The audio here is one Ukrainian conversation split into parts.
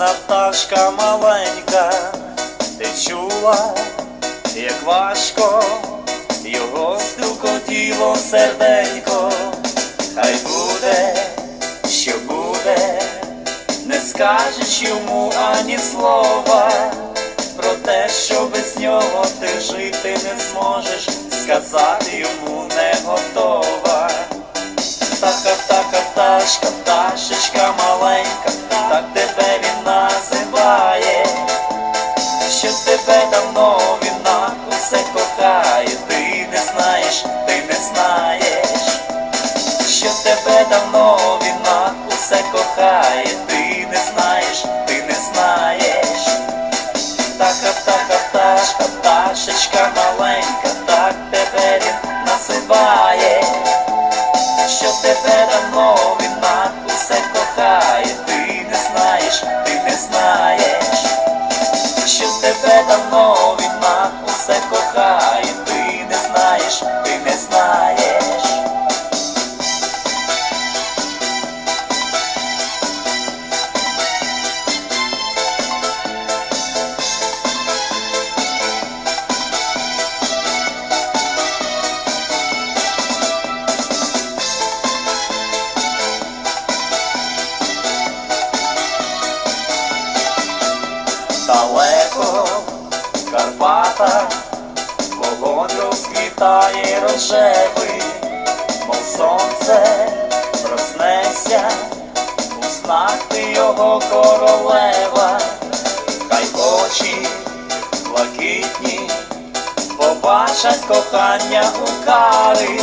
Бідна пташка маленька, ти чула, як важко його стукотіло серденько, хай буде, що буде, не скажеш йому ані слова, про те, що без нього ти жити не зможеш, сказати йому не готова. Птаха, птаха, пташка, усе кохає, ти не знаєш, ти не знаєш. так птаха, пташка, пташечка маленька, так тебе він називає що тебе давно він розквітає рожевий, мов сонце проснеться, у снах його королева, хай очі блакитні, побачать кохання у кари,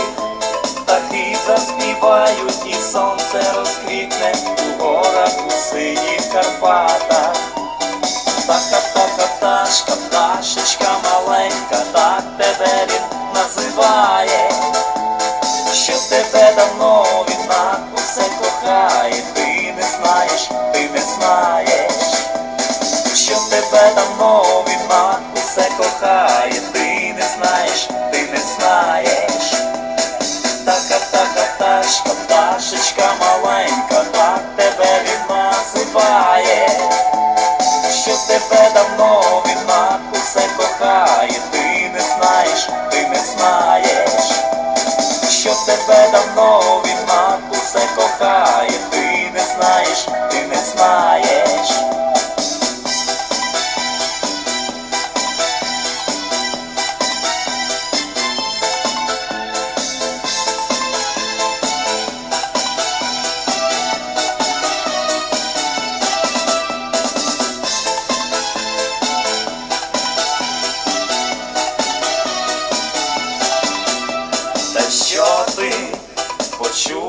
птахи заспівають, і сонце розквітне у горах у синіх Карпатах.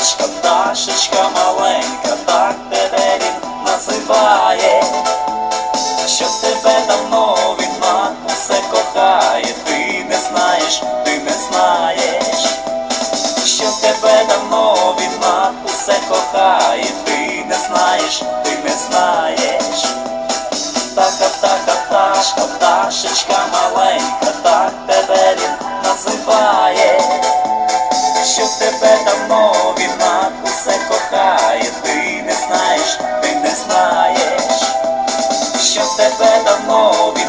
Птаха, птаха, пташка, пташечка all